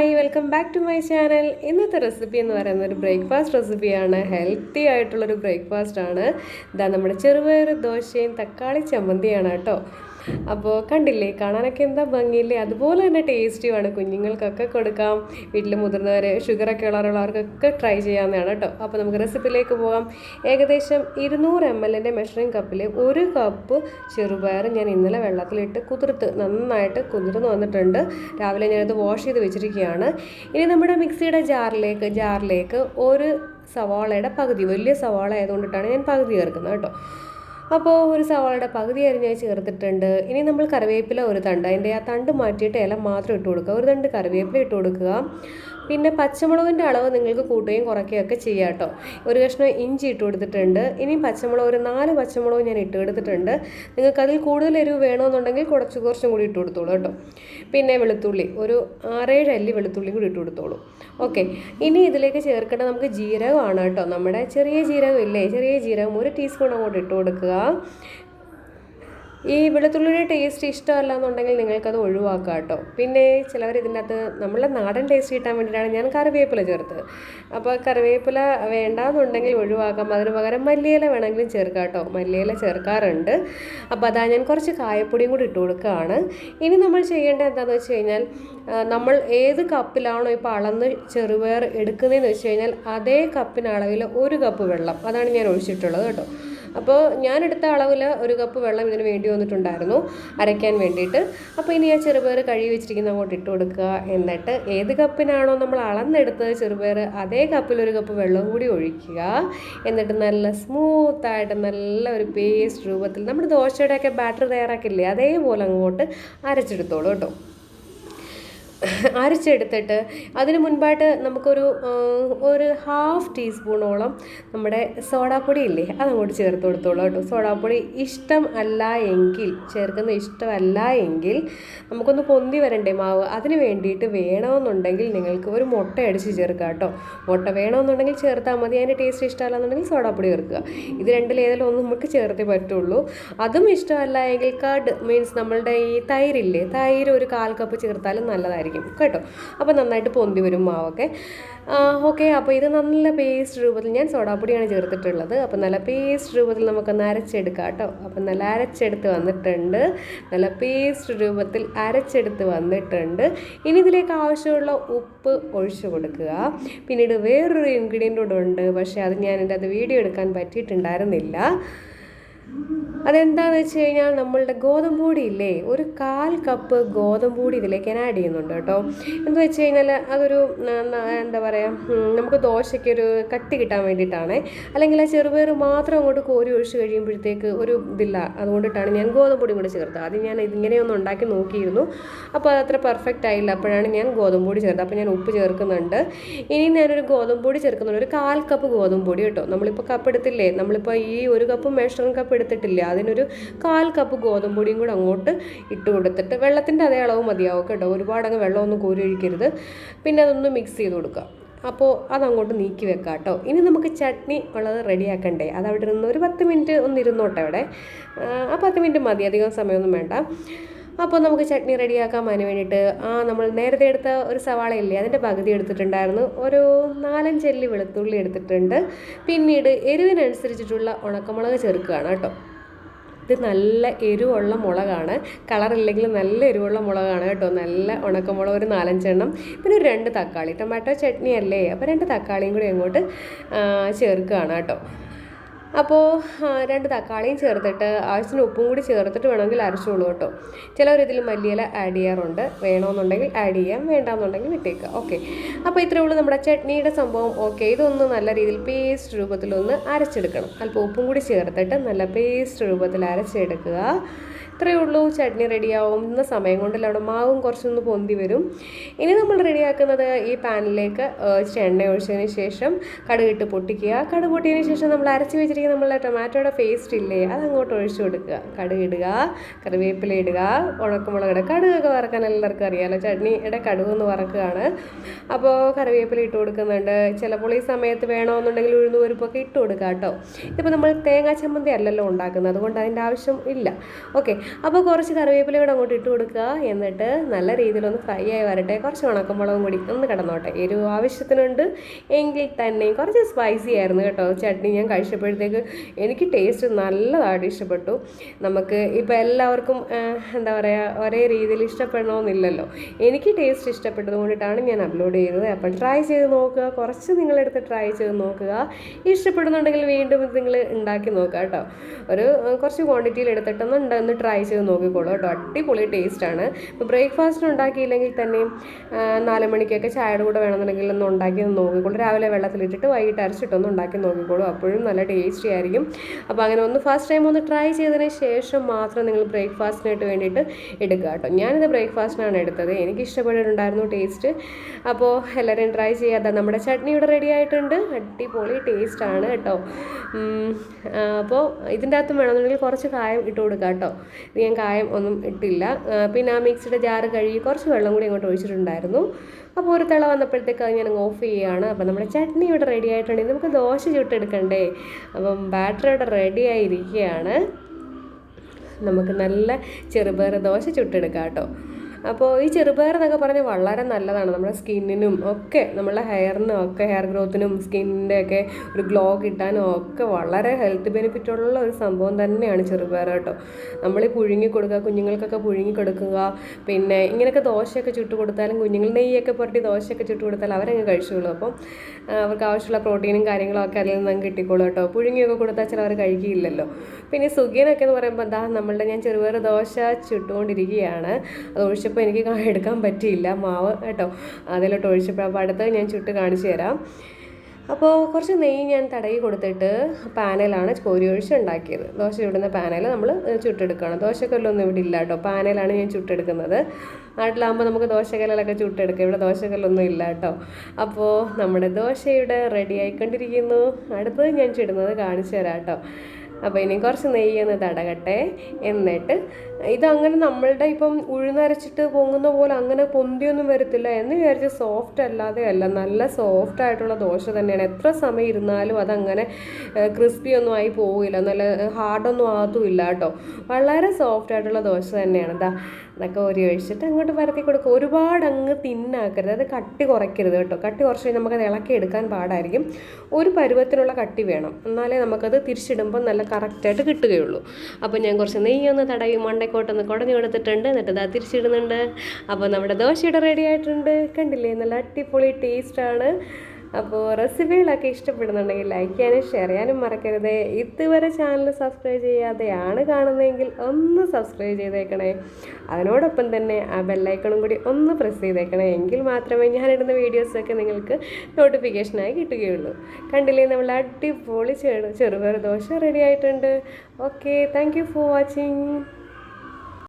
Hi welcome back to my channel. ഇന്നത്തെ recipe എന്ന് പറയുന്ന ഒരു ബ്രേക്ക്ഫാസ്റ്റ് റെസിപ്പിയാണ്. ഹെൽത്തി ആയിട്ടുള്ളൊരു ബ്രേക്ക്ഫാസ്റ്റ് ആണ്. ഇതാ നമ്മുടെ ചെറുപയർ ദോശയും തക്കാളി ചമ്മന്തിയാണ് കേട്ടോ. അപ്പോൾ കണ്ടില്ലേ കാണാനൊക്കെ എന്താ ഭംഗിയില്ലേ? അതുപോലെ തന്നെ ടേസ്റ്റിയുമാണ് കുഞ്ഞുങ്ങൾക്കൊക്കെ കൊടുക്കാം. വീട്ടിൽ മുതിർന്നവർ ഷുഗറൊക്കെ ഉള്ളവരുള്ളവർക്കൊക്കെ ട്രൈ ചെയ്യാവുന്നതാണ് കേട്ടോ അപ്പോൾ നമുക്ക് റെസിപ്പിയിലേക്ക് പോകാം. ഏകദേശം ഇരുന്നൂറ് എം എല്ലിന്റെ മെഷറിംഗ് കപ്പിൽ ഒരു കപ്പ് ചെറുപയർ ഞാൻ ഇന്നലെ വെള്ളത്തിലിട്ട് കുതിർത്ത് നന്നായിട്ട് കുതിർന്ന് വന്നിട്ടുണ്ട്. രാവിലെ ഞാനത് വാഷ് ചെയ്ത് വെച്ചിരിക്കുകയാണ്. ഇനി നമ്മുടെ മിക്സിയുടെ ജാറിലേക്ക് ജാറിലേക്ക് ഒരു സവാളയുടെ പകുതി വലിയ സവാള ആയതുകൊണ്ടിട്ടാണ് ഞാൻ പകുതി ചേർക്കുന്നത് കേട്ടോ അപ്പോൾ ഒരു സവാളയുടെ പകുതി അരിഞ്ഞ് ചേർത്തിട്ടുണ്ട്. ഇനി നമ്മൾ കറിവേപ്പില ഒരു തണ്ട്. അതിന്റെ ആ തണ്ട് മാറ്റിയിട്ട് ഇല മാത്രം ഇട്ട് കൊടുക്കുക. ഒരു തണ്ട് കറിവേപ്പില ഇട്ട് കൊടുക്കുക. പിന്നെ പച്ചമുളകിന്റെ അളവ് നിങ്ങൾക്ക് കൂട്ടുകയും കുറയ്ക്കുകയും ഒക്കെ ചെയ്യാം കേട്ടോ ഒരു കഷ്ണം ഇഞ്ചി ഇട്ട് കൊടുത്തിട്ടുണ്ട്. ഇനിയും പച്ചമുളക് ഒരു നാല് പച്ചമുളക് ഞാൻ ഇട്ട് കൊടുത്തിട്ടുണ്ട്. നിങ്ങൾക്ക് അതിൽ കൂടുതൽ എരിവ് വേണമെന്നുണ്ടെങ്കിൽ കുറച്ച് കുറച്ചും കൂടി ഇട്ട് കൊടുത്തോളൂ കേട്ടോ പിന്നെ വെളുത്തുള്ളി ഒരു ആറേഴ് അല്ലി വെളുത്തുള്ളി കൂടി ഇട്ട് കൊടുത്തോളൂ. ഓക്കെ. ഇനി ഇതിലേക്ക് ചേർക്കേണ്ട നമുക്ക് ജീരകമാണ് കേട്ടോ നമ്മുടെ ചെറിയ ജീരകം ഇല്ലേ ചെറിയ ജീരകം ഒരു ടീസ്പൂൺ അങ്ങോട്ട് ഇട്ട് കൊടുക്കുക. ഈ വെളുത്തുള്ളിയുടെ ടേസ്റ്റ് ഇഷ്ടമല്ല എന്നുണ്ടെങ്കിൽ നിങ്ങൾക്കത് ഒഴിവാക്കാം കേട്ടോ. പിന്നെ ചിലവർ ഇതിന്റെ അകത്ത് നമ്മളെ നാടൻ ടേസ്റ്റ് കിട്ടാൻ വേണ്ടിയിട്ടാണ് ഞാൻ കറിവേപ്പില ചേർത്തത് അപ്പോൾ കറിവേപ്പില വേണ്ടാന്നുണ്ടെങ്കിൽ ഒഴിവാക്കാം. അതിന് പകരം മല്ലിയില വേണമെങ്കിലും ചേർക്കാം കേട്ടോ. മല്ലിയില ചേർക്കാറുണ്ട്. അപ്പോൾ അതാ ഞാൻ കുറച്ച് കായപ്പൊടിയും കൂടി ഇട്ട് കൊടുക്കുകയാണ്. ഇനി നമ്മൾ ചെയ്യേണ്ടത് എന്താണെന്ന് വെച്ച് കഴിഞ്ഞാൽ നമ്മൾ ഏത് കപ്പിലാണോ ഇപ്പോൾ അളന്ന് ചെറുപയർ എടുക്കുന്നതെന്ന് വെച്ച് കഴിഞ്ഞാൽ അതേ കപ്പിന് അളവിൽ ഒരു കപ്പ് വെള്ളം. അതാണ് ഞാൻ ഒഴിച്ചിട്ടുള്ളത് കേട്ടോ. അപ്പോൾ ഞാൻ ഞാനെടുത്ത അളവിൽ ഒരു കപ്പ് വെള്ളം ഇതിന് വേണ്ടി വന്നിട്ടുണ്ടായിരുന്നു അരയ്ക്കാൻ വേണ്ടിയിട്ട്. അപ്പോൾ ഇനി ആ ചെറുപയർ കഴുകി വെച്ചിരിക്കുന്ന അങ്ങോട്ട് ഇട്ട് കൊടുക്കുക എന്നിട്ട് ഏത് കപ്പിനാണോ നമ്മൾ അളന്നെടുത്തത് ചെറുപയർ അതേ കപ്പിൽ ഒരു കപ്പ് വെള്ളം കൂടി ഒഴിക്കുക. എന്നിട്ട് നല്ല സ്മൂത്തായിട്ട് നല്ല ഒരു പേസ്റ്റ് രൂപത്തിൽ നമ്മുടെ ദോശയുടെയൊക്കെ ബാറ്റർ തയ്യാറാക്കില്ലേ അതേപോലെ അങ്ങോട്ട് അരച്ചെടുത്തോളൂ കേട്ടോ. അരച്ചെടുത്തിട്ട് അതിന് മുൻപായിട്ട് നമുക്കൊരു ഒരു ഹാഫ് ടീസ്പൂണോളം നമ്മുടെ സോഡാപ്പൊടി ഇല്ലേ അതങ്ങോട്ട് ചേർത്ത് കൊടുത്തോളൂ കേട്ടോ. സോഡാപ്പൊടി ഇഷ്ടം അല്ല എങ്കിൽ ചേർക്കുന്ന ഇഷ്ടമല്ല എങ്കിൽ നമുക്കൊന്ന് പൊന്തി വരണ്ടേ മാവ്. അതിന് വേണ്ടിയിട്ട് വേണമെന്നുണ്ടെങ്കിൽ നിങ്ങൾക്ക് ഒരു മുട്ട അടിച്ച് ചേർക്കുക കേട്ടോ. മുട്ട വേണമെന്നുണ്ടെങ്കിൽ ചേർത്താൽ മതി. അതിന്റെ ടേസ്റ്റ് ഇഷ്ടമല്ല എന്നുണ്ടെങ്കിൽ സോഡാപ്പൊടി ചേർക്കുക. ഇത് ഒന്ന് നമുക്ക് ചേർത്തേ പറ്റുള്ളൂ. അതും ഇഷ്ടമല്ല എങ്കിൽ കർഡ് മീൻസ് നമ്മളുടെ ഈ തൈരില്ലേ തൈര് ഒരു കാൽ കപ്പ് ചേർത്താലും നല്ലതായിരിക്കും. ആയിരിക്കും കേട്ടോ? അപ്പോൾ നന്നായിട്ട് പൊന്തി വരും മാവൊക്കെ. ഓക്കെ അപ്പോൾ ഇത് നല്ല പേസ്റ്റ് രൂപത്തിൽ ഞാൻ സോഡാപ്പൊടിയാണ് ചേർത്തിട്ടുള്ളത്. അപ്പോൾ നല്ല പേസ്റ്റ് രൂപത്തിൽ നമുക്കൊന്ന് അരച്ചെടുക്കാം കേട്ടോ. അപ്പോൾ നല്ല അരച്ചെടുത്ത് വന്നിട്ടുണ്ട്. നല്ല പേസ്റ്റ് രൂപത്തിൽ അരച്ചെടുത്ത് വന്നിട്ടുണ്ട്. ഇനി ഇതിലേക്ക് ആവശ്യമുള്ള ഉപ്പ് ഒഴിച്ചു കൊടുക്കുക. പിന്നീട് വേറൊരു ഇൻഗ്രീഡിയന്റ് കൂടെ ഉണ്ട്. പക്ഷേ അത് ഞാൻ അത് വീഡിയോ എടുക്കാൻ പറ്റിയിട്ടുണ്ടായിരുന്നില്ല. അതെന്താണെന്ന് വെച്ച് കഴിഞ്ഞാൽ നമ്മളുടെ ഗോതമ്പ് പൊടി ഇല്ലേ ഒരു കാൽ കപ്പ് ഗോതമ്പ് പൊടി ഇതിലേക്ക് ഞാൻ ആഡ് ചെയ്യുന്നുണ്ട് കേട്ടോ. എന്ന് വെച്ച് കഴിഞ്ഞാൽ അതൊരു എന്താ പറയുക നമുക്ക് ദോശയ്ക്ക് ഒരു കട്ടി കിട്ടാൻ വേണ്ടിയിട്ടാണ്. അല്ലെങ്കിൽ ആ ചെറുപയർ മാത്രം അങ്ങോട്ട് കോരി ഒഴിച്ച് കഴിയുമ്പോഴത്തേക്ക് ഒരു ഇതില്ല. അതുകൊണ്ടിട്ടാണ് ഞാൻ ഗോതമ്പ് പൊടി കൂടി ചേർത്തത്. ആദ്യം ഞാൻ ഇതിങ്ങനെയൊന്ന് ഉണ്ടാക്കി നോക്കിയിരുന്നു. അപ്പോൾ അതത്ര പെർഫെക്റ്റ് ആയില്ല. അപ്പോഴാണ് ഞാൻ ഗോതമ്പ് പൊടി ചേർത്തത്. അപ്പോൾ ഞാൻ ഉപ്പ് ചേർക്കുന്നുണ്ട്. ഇനി ഞാനൊരു ഗോതമ്പ് പൊടി ചേർക്കുന്നുണ്ട്. ഒരു കാൽ കപ്പ് ഗോതമ്പ് പൊടി കേട്ടോ. നമ്മളിപ്പോൾ കപ്പ് എടുത്തില്ലേ? നമ്മളിപ്പോൾ ഈ ഒരു കപ്പ് മെഷറിംഗ് കപ്പ് എടുത്തിട്ടില്ല. അതിനൊരു കാൽ കപ്പ് ഗോതമ്പ് പൊടിയും കൂടെ അങ്ങോട്ട് ഇട്ട് കൊടുത്തിട്ട് വെള്ളത്തിന്റെ അതേ അളവ് മതിയാവും കേട്ടോ. ഒരുപാട് അങ്ങ് വെള്ളമൊന്നും കോരി ഒഴിക്കരുത് പിന്നെ അതൊന്ന് മിക്സ് ചെയ്ത് കൊടുക്കുക. അപ്പോൾ അതങ്ങോട്ട് നീക്കി വെക്കാം കേട്ടോ. ഇനി നമുക്ക് ചട്നി ഉള്ളത് റെഡിയാക്കണ്ടേ അത് അവിടെ ഇരുന്ന് ഒരു പത്ത് മിനിറ്റ് ഒന്ന് ഇരുന്നോട്ടെ അവിടെ? ആ പത്ത് മിനിറ്റ് മതി. അധികം സമയമൊന്നും വേണ്ട. അപ്പോൾ നമുക്ക് ചട്നി റെഡിയാക്കാൻ അതിന് വേണ്ടിയിട്ട് ആ നമ്മൾ നേരത്തെ എടുത്ത ഒരു സവാള ഇല്ലേ അതിന്റെ പകുതി എടുത്തിട്ടുണ്ടായിരുന്നു. ഒരു നാലഞ്ചല്ലി വെളുത്തുള്ളി എടുത്തിട്ടുണ്ട്. പിന്നീട് എരിവിനനുസരിച്ചിട്ടുള്ള ഉണക്കമുളക് ചേർക്കുകയാണ് കേട്ടോ. ഇത് നല്ല എരിവുള്ള മുളകാണ്. കളറില്ലെങ്കിൽ നല്ല എരിവുള്ള മുളകാണ് കേട്ടോ. നല്ല ഉണക്കമുളക് ഒരു നാലഞ്ചെണ്ണം. പിന്നെ ഒരു രണ്ട് തക്കാളി. ടൊമാറ്റോ ചട്നി അല്ലേ? അപ്പോൾ രണ്ട് തക്കാളിയും കൂടി അങ്ങോട്ട് ചേർക്കുകയാണ് കേട്ടോ. അപ്പോൾ രണ്ട് തക്കാളിയും ചേർത്തിട്ട് ആവശ്യത്തിന് ഉപ്പും കൂടി ചേർത്തിട്ട് വേണമെങ്കിൽ അരച്ചോളൂ കേട്ടോ. ചിലവർ ഇതിൽ മല്ലിയില ആഡ് ചെയ്യാറുണ്ട്. വേണമെന്നുണ്ടെങ്കിൽ ആഡ് ചെയ്യാം വേണ്ടാന്നുണ്ടെങ്കിൽ വിട്ടേക്കുക ഓക്കെ അപ്പോൾ ഇത്രയേ ഉള്ളൂ നമ്മുടെ ചട്നിയുടെ സംഭവം. ഓക്കെ ഇതൊന്ന് നല്ല രീതിയിൽ പേസ്റ്റ് രൂപത്തിലൊന്ന് അരച്ചെടുക്കണം. അല്പം ഉപ്പും കൂടി ചേർത്തിട്ട് നല്ല പേസ്റ്റ് രൂപത്തിൽ അരച്ചെടുക്കുക. ഇത്രയേ ഉള്ളൂ. ചട്നി റെഡിയാവും ഇന്ന സമയം കൊണ്ടല്ല അവിടെ മാവും കുറച്ചൊന്ന് പൊന്തി വരും. ഇനി നമ്മൾ റെഡിയാക്കുന്നത് ഈ പാനിലേക്ക് എണ്ണ ഒഴിച്ചതിന് ശേഷം കടുകിട്ട് പൊട്ടിക്കുക. കടുക് പൊട്ടിയതിന് ശേഷം നമ്മൾ അരച്ച് നമ്മളുടെ ടൊമാറ്റോയുടെ പേസ്റ്റ് ഇല്ലേ അതങ്ങോട്ട് ഒഴിച്ചു കൊടുക്കുക. കടുക് ഇടുക കറിവേപ്പില ഇടുക ഉണക്കമുളക് ഇടുക. കടുകൊക്കെ വറക്കാൻ എല്ലാവർക്കും അറിയാമല്ലോ ചട്നിയുടെ കടുകൊന്ന് വറക്കുകയാണ്. അപ്പോൾ കറിവേപ്പില ഇട്ട് കൊടുക്കുന്നുണ്ട്. ചിലപ്പോൾ ഈ സമയത്ത് വേണമെന്നുണ്ടെങ്കിൽ ഉഴുന്ന് പരിപ്പൊക്കെ ഇട്ട് കൊടുക്കുക കേട്ടോ. ഇപ്പോൾ നമ്മൾ തേങ്ങാ ചമ്മന്തി അല്ലല്ലോ ഉണ്ടാക്കുന്നത്. അതുകൊണ്ട് അതിന്റെ ആവശ്യം ഇല്ല. ഓക്കെ. അപ്പോൾ കുറച്ച് കറിവേപ്പില കൂടെ അങ്ങോട്ട് ഇട്ട് കൊടുക്കുക. എന്നിട്ട് നല്ല രീതിയിലൊന്ന് ഫ്രൈ ആയി വരട്ടെ. കുറച്ച് ഉണക്കമുളകും കൂടി ഒന്ന് കിടന്നോട്ടെ. എരിവ് ആവശ്യത്തിനുണ്ട്. എങ്കിൽ തന്നെ കുറച്ച് സ്പൈസി ആയിരുന്നു കേട്ടോ. ചട്നി ഞാൻ കഴിച്ചപ്പോഴത്തേക്ക് എനിക്ക് ടേസ്റ്റ് നല്ലതായിട്ട് ഇഷ്ടപ്പെട്ടു. നമുക്ക് ഇപ്പോൾ എല്ലാവർക്കും എന്താ പറയുക ഒരേ രീതിയിൽ ഇഷ്ടപ്പെടണമെന്നില്ലല്ലോ എനിക്ക് ടേസ്റ്റ് ഇഷ്ടപ്പെട്ടത് കൊണ്ടിട്ടാണ് ഞാൻ അപ്ലോഡ് ചെയ്തത്. അപ്പം ട്രൈ ചെയ്ത് നോക്കുക. കുറച്ച് നിങ്ങളെടുത്ത് ട്രൈ ചെയ്ത് നോക്കുക. ഇഷ്ടപ്പെടുന്നുണ്ടെങ്കിൽ വീണ്ടും നിങ്ങൾ ഉണ്ടാക്കി നോക്കുക കേട്ടോ. ഒരു കുറച്ച് ക്വാണ്ടിറ്റിയിൽ എടുത്തിട്ടൊന്ന് ഉണ്ടെന്ന് ട്രൈ ചെയ്ത് നോക്കിക്കോളൂ കേട്ടോ. അടിപൊളി ടേസ്റ്റാണ് ഇപ്പോൾ ബ്രേക്ക്ഫാസ്റ്റ് ഉണ്ടാക്കിയില്ലെങ്കിൽ തന്നെയും നാല് മണിക്കൊക്കെ ചായയുടെ കൂടെ വേണമെന്നുണ്ടെങ്കിൽ ഒന്ന് ഉണ്ടാക്കി നോക്കിക്കോളൂ. രാവിലെ വെള്ളത്തിലിട്ടിട്ട് വൈകിട്ട് അരച്ചിട്ടൊന്ന് ഉണ്ടാക്കി നോക്കിക്കോളൂ. അപ്പോഴും നല്ല ടേസ്റ്റി ആയിരിക്കും. അപ്പോൾ അങ്ങനെ ഒന്ന് ഫസ്റ്റ് ടൈം ഒന്ന് ട്രൈ ചെയ്തതിന് ശേഷം മാത്രം നിങ്ങൾ ബ്രേക്ക്ഫാസ്റ്റിനായിട്ട് വേണ്ടിയിട്ട് എടുക്കുക കേട്ടോ. ഞാനിത് ബ്രേക്ക്ഫാസ്റ്റിനാണ് എടുത്തത്. എനിക്ക് ഇഷ്ടപ്പെട്ടിട്ടുണ്ടായിരുന്നു ടേസ്റ്റ് അപ്പോൾ എല്ലാവരെയും ട്രൈ ചെയ്യാതെ നമ്മുടെ ചട്നി ഇവിടെ റെഡി ആയിട്ടുണ്ട്. അടിപൊളി ടേസ്റ്റാണ് കേട്ടോ. അപ്പോൾ ഇതിന്റെ അകത്തും വേണമെന്നുണ്ടെങ്കിൽ കുറച്ച് കായം ഇട്ട് കൊടുക്കുക കേട്ടോ. ഞാൻ കായം ഒന്നും ഇട്ടില്ല. പിന്നെ ആ മിക്സിയുടെ ജാറ് കഴുകി കുറച്ച് വെള്ളം കൂടി അങ്ങോട്ട് ഒഴിച്ചിട്ടുണ്ടായിരുന്നു. അപ്പോൾ ഒരു തിള വന്നപ്പോഴത്തേക്ക് അത് ഞാൻ ഓഫ് ചെയ്യുകയാണ്. അപ്പോൾ നമ്മുടെ ചട്നി ഇവിടെ റെഡി ആയിട്ടുണ്ടെങ്കിൽ നമുക്ക് ദോശ ചുട്ടെടുക്കണ്ടേ? അപ്പം ബാറ്റർ ഇവിടെ റെഡി ആയിരിക്കുകയാണ്. നമുക്ക് നല്ല ചെറുപയർ ദോശ ചുട്ടെടുക്കാം കേട്ടോ. അപ്പോൾ ഈ ചെറുപയർ എന്നൊക്കെ പറഞ്ഞാൽ വളരെ നല്ലതാണ്. നമ്മുടെ സ്കിന്നിനും ഒക്കെ നമ്മളെ ഹെയറിനും ഒക്കെ ഹെയർ ഗ്രോത്തിനും സ്കിന്നിന്റെ ഒക്കെ ഒരു ഗ്ലോ കിട്ടാനും ഒക്കെ വളരെ ഹെൽത്ത് ബെനിഫിറ്റ് ഉള്ള ഒരു സംഭവം തന്നെയാണ് ചെറുപയർ കേട്ടോ. നമ്മൾ ഈ പുഴുങ്ങി കൊടുക്കുക കുഞ്ഞുങ്ങൾക്കൊക്കെ പുഴുങ്ങി കൊടുക്കുക പിന്നെ ഇങ്ങനെയൊക്കെ ദോശയൊക്കെ ചുട്ട് കൊടുത്താലും കുഞ്ഞുങ്ങൾ നെയ്യൊക്കെ പുരട്ടി ദോശയൊക്കെ ചുട്ട് കൊടുത്താൽ അവരങ്ങ് കഴിച്ചോളൂ. അപ്പം അവർക്ക് ആവശ്യമുള്ള പ്രോട്ടീനും കാര്യങ്ങളും ഒക്കെ അതിൽ നിന്ന് കിട്ടിക്കോളൂ കേട്ടോ. പുഴുങ്ങിയൊക്കെ കൊടുത്താൽ ചിലവർ കഴിക്കില്ലല്ലോ. പിന്നെ സുഖിയനൊക്കെ എന്ന് പറയുമ്പോൾ എന്താ നമ്മളുടെ ഞാൻ ചെറുപയർ ദോശ ചുട്ടുകൊണ്ടിരിക്കുകയാണ്. അത് ഒഴിച്ചപ്പോൾ എനിക്ക് എടുക്കാൻ പറ്റിയില്ല. മാവ് കേട്ടോ അതിലോട്ട് ഒഴിച്ചപ്പോൾ അപ്പോൾ അടുത്തത് ഞാൻ ചുട്ട് കാണിച്ചു തരാം. അപ്പോൾ കുറച്ച് നെയ്യ് ഞാൻ തടയി കൊടുത്തിട്ട് പാനലാണ് കോരി ഒഴിച്ച് ഉണ്ടാക്കിയത്. ദോശ ചുടുന്ന പാനൽ നമ്മൾ ചുട്ടെടുക്കുകയാണ്. ദോശക്കല്ലൊന്നും ഇവിടെ ഇല്ല കേട്ടോ. പാനലാണ് ഞാൻ ചുട്ടെടുക്കുന്നത്. നാട്ടിലാകുമ്പോൾ നമുക്ക് ദോശക്കല്ലൊക്കെ ചുട്ടെടുക്കാം. ഇവിടെ ദോശക്കല്ലൊന്നും ഇല്ല കേട്ടോ. അപ്പോൾ നമ്മുടെ ദോശയുടെ റെഡി ആയിക്കൊണ്ടിരിക്കുന്നു. അടുത്തത് ഞാൻ ചുടുന്നത് കാണിച്ചു തരാം കേട്ടോ. അപ്പോൾ ഇനി കുറച്ച് നെയ്യൊന്ന് തടകട്ടെ എന്നിട്ട് ഇതങ്ങനെ നമ്മളുടെ ഇപ്പം ഉഴുന്നരച്ചിട്ട് പൊങ്ങുന്ന പോലെ അങ്ങനെ പൊന്തിയൊന്നും വരത്തില്ല എന്ന് വിചാരിച്ച് സോഫ്റ്റ് അല്ലാതെ അല്ല നല്ല സോഫ്റ്റ് ആയിട്ടുള്ള ദോശ തന്നെയാണ്. എത്ര സമയം ഇരുന്നാലും അതങ്ങനെ ക്രിസ്പി ഒന്നും ആയി പോവില്ല. നല്ല ഹാർഡൊന്നും ആകത്തുമില്ല കേട്ടോ. വളരെ സോഫ്റ്റ് ആയിട്ടുള്ള ദോശ തന്നെയാണ്. ഇതാ അതൊക്കെ ഒരു ഒഴിച്ചിട്ട് അങ്ങോട്ട് പരത്തി കൊടുക്കുക. ഒരുപാട് അങ്ങ് തിന്നാക്കരുത്. അത് കട്ടി കുറയ്ക്കരുത് കേട്ടോ. കട്ടി കുറച്ച് കഴിഞ്ഞാൽ നമുക്കത് ഇളക്കി എടുക്കാൻ പാടായിരിക്കും. ഒരു പരുവത്തിനുള്ള കട്ടി വേണം. എന്നാലേ നമുക്കത് തിരിച്ചിടുമ്പോൾ നല്ല കറക്റ്റായിട്ട് കിട്ടുകയുള്ളൂ. അപ്പോൾ ഞാൻ കുറച്ച് നെയ്യൊന്ന് തടവി മണ്ടക്കോട്ടൊന്ന് കുടഞ്ഞു കൊടുത്തിട്ടുണ്ട് എന്നിട്ട് ഇതാ തിരിച്ചിടുന്നുണ്ട്. അപ്പോൾ നമ്മുടെ ദോശയുടെ റെഡി ആയിട്ടുണ്ട്. കണ്ടില്ലേ? നല്ല അടിപൊളി ടേസ്റ്റാണ് അപ്പോൾ റെസിപ്പികളൊക്കെ ഇഷ്ടപ്പെടുന്നുണ്ടെങ്കിൽ ലൈക്ക് ചെയ്യാനും ഷെയർ ചെയ്യാനും മറക്കരുത്. ഇതുവരെ ചാനൽ സബ്സ്ക്രൈബ് ചെയ്യാതെയാണ് കാണുന്നതെങ്കിൽ ഒന്ന് സബ്സ്ക്രൈബ് ചെയ്തേക്കണേ. അതിനോടൊപ്പം തന്നെ ആ ബെല്ലൈക്കണും കൂടി ഒന്ന് പ്രസ് ചെയ്തേക്കണേ. എങ്കിൽ മാത്രമേ ഞാനിടുന്ന വീഡിയോസൊക്കെ നിങ്ങൾക്ക് നോട്ടിഫിക്കേഷനായി കിട്ടുകയുള്ളൂ. കണ്ടില്ലേ നമ്മൾ അടിപൊളി ചെറു ചെറുപയർ ദോശ റെഡി ആയിട്ടുണ്ട് ഓക്കെ താങ്ക് ഫോർ വാച്ചിങ്